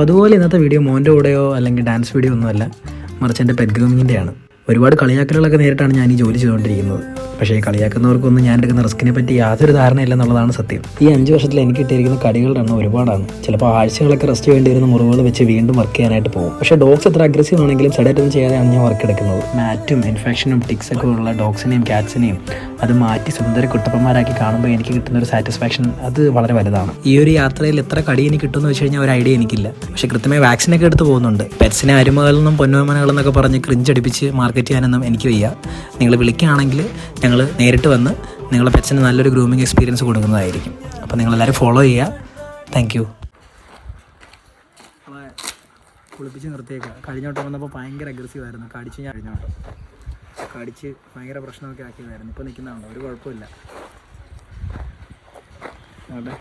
അപ്പോൾ അതുപോലെ ഇന്നത്തെ വീഡിയോ മോന്റെ കൂടെയോ അല്ലെങ്കിൽ ഡാൻസ് വീഡിയോ ഒന്നുമല്ല മറിച്ച് എന്റെ പെറ്റ് ഗ്രൂമിങ്ങിന്റെയാണ്. ഒരുപാട് കളിയാക്കലുകളൊക്കെ നേരിട്ടാണ് ഞാൻ ഈ ജോലി ചെയ്തുകൊണ്ടിരിക്കുന്നത്. പക്ഷേ കളിയാക്കുന്നവർക്കൊന്നും ഞാൻ എടുക്കുന്ന റിസ്കിനെ പറ്റി യാതൊരു ധാരണയില്ല എന്നുള്ളതാണ് സത്യം. ഈ അഞ്ച് വർഷത്തിൽ എനിക്ക് കിട്ടിയിരിക്കുന്ന കടികളുടെ എണ്ണം ഒരുപാടാണ്. ചിലപ്പോൾ ആഴ്ചകളൊക്കെ റെസ്റ്റ് വേണ്ടി വരുന്ന മുറിവുകൾ വെച്ച് വീണ്ടും വർക്ക് ചെയ്യാനായിട്ട് പോകും. പക്ഷേ ഡോഗ്സ് എത്ര അഗ്രസീവ് ആണെങ്കിലും സെഡേറ്റൊന്നും ചെയ്യാതെയാണ് ഞാൻ വർക്ക് എടുക്കുന്നത്. മാറ്റും ഇൻഫെക്ഷനും ടിക്സ് ഒക്കെ ഉള്ള ഡോഗ്സിനെയും ക്യാറ്റ്സിനെയും അത് മാറ്റി സുന്ദര കുട്ടപ്പന്മാരാക്കി കാണുമ്പോൾ എനിക്ക് കിട്ടുന്ന ഒരു സാറ്റിസ്ഫാക്ഷൻ അത് വളരെ വലുതാണ്. ഈ ഒരു യാത്രയിൽ എത്ര കടി എനിക്ക് കിട്ടുമെന്ന് വെച്ച് കഴിഞ്ഞാൽ ഒരു ഐഡിയ എനിക്കില്ല. പക്ഷേ കൃത്യമായി വാക്സിനൊക്കെ എടുത്ത് പോകുന്നുണ്ട്. പെറ്റ്സിനെ അരുമകളിൽ പൊന്നോമനകളിൽ നിന്നൊക്കെ പറഞ്ഞ് ക്രിഞ്ചടിപ്പിച്ച് മാർക്കറ്റ് ചെയ്യാനൊന്നും എനിക്ക് വയ്യ. നിങ്ങൾ വിളിക്കുകയാണെങ്കിൽ ഞങ്ങൾ നേരിട്ട് വന്ന് നിങ്ങളെ പെറ്റ്സിന് നല്ലൊരു ഗ്രൂമിങ് എക്സ്പീരിയൻസ് കൊടുക്കുന്നതായിരിക്കും. അപ്പോൾ നിങ്ങളെല്ലാവരും ഫോളോ ചെയ്യുക താങ്ക് യു കുളിപ്പിച്ച് നിർത്തിയേക്കാം. കഴിഞ്ഞോട്ട് വന്നപ്പോൾ ഭയങ്കര അഗ്രസീവ് ആയിരുന്നു. കടിച്ച് ഞാൻ കഴിഞ്ഞോട്ടം കടിച്ച് ഭയങ്കര പ്രശ്നമൊക്കെ ആക്കിയതായിരുന്നു. ഇപ്പോൾ നിൽക്കുന്നതാണോ ഒരു കുഴപ്പമില്ല. അവിടെ